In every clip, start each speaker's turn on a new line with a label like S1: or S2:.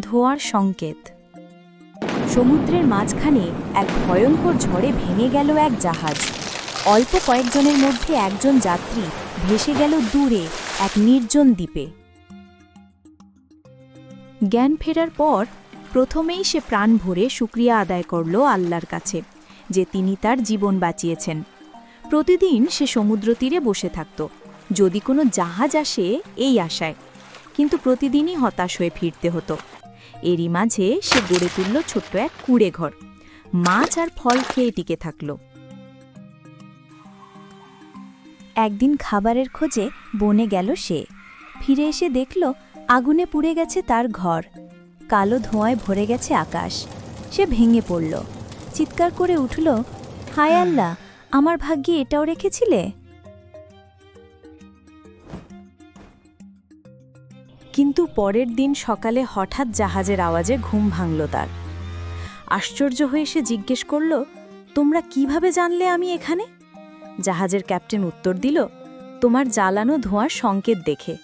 S1: ধোঁয়ার সংকেত। সমুদ্রের মাঝখানে এক ভয়ঙ্কর ঝড়ে ভেঙে গেল এক জাহাজ। অল্প কয়েকজনের মধ্যে একজন যাত্রী ভেসে গেল দূরে এক নির্জন দ্বীপে। জ্ঞান ফেরার পর প্রথমেই সে প্রাণ ভরে শুক্রিয়া আদায় করল আল্লাহর কাছে, যে তিনি তার জীবন বাঁচিয়েছেন। প্রতিদিন সে সমুদ্র তীরে বসে থাকত। যদি কোনো জাহাজ আসে, এই আশায়। কিন্তু প্রতিদিনই হতাশ হয়ে ফিরতে হতো। এরই মাঝে সে গড়ে তুলল ছোট্ট এক কুড়ে ঘর। মাছ আর ফল খেয়ে টিকে থাকল। একদিন খাবারের খোঁজে বনে গেল সে। ফিরে এসে দেখল আগুনে পুড়ে গেছে তার ঘর। কালো ধোঁয়ায় ভরে গেছে আকাশ। সে ভেঙে পড়ল। চিৎকার করে উঠল, হায় আল্লাহ, আমার ভাগ্যে এটাও রেখেছিলে? কিন্তু পরের দিন সকালে হঠাৎ জাহাজের আওয়াজে ঘুম ভাঙল তার। আশ্চর্য হয়ে সে জিজ্ঞেস করল, তোমরা কীভাবে জানলে আমি এখানে? জাহাজের ক্যাপ্টেন উত্তর দিল, তোমার জ্বালানো ধোঁয়ার সংকেত দেখে।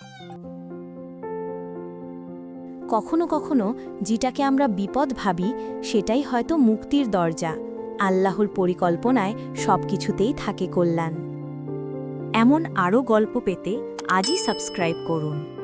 S1: কখনো কখনো যেটাকে আমরা বিপদ ভাবি, সেটাই হয়তো মুক্তির দরজা, আল্লাহর পরিকল্পনায় সবকিছুতেই থাকে কল্যাণ। এমন আরও গল্প পেতে আজই সাবস্ক্রাইব করুন।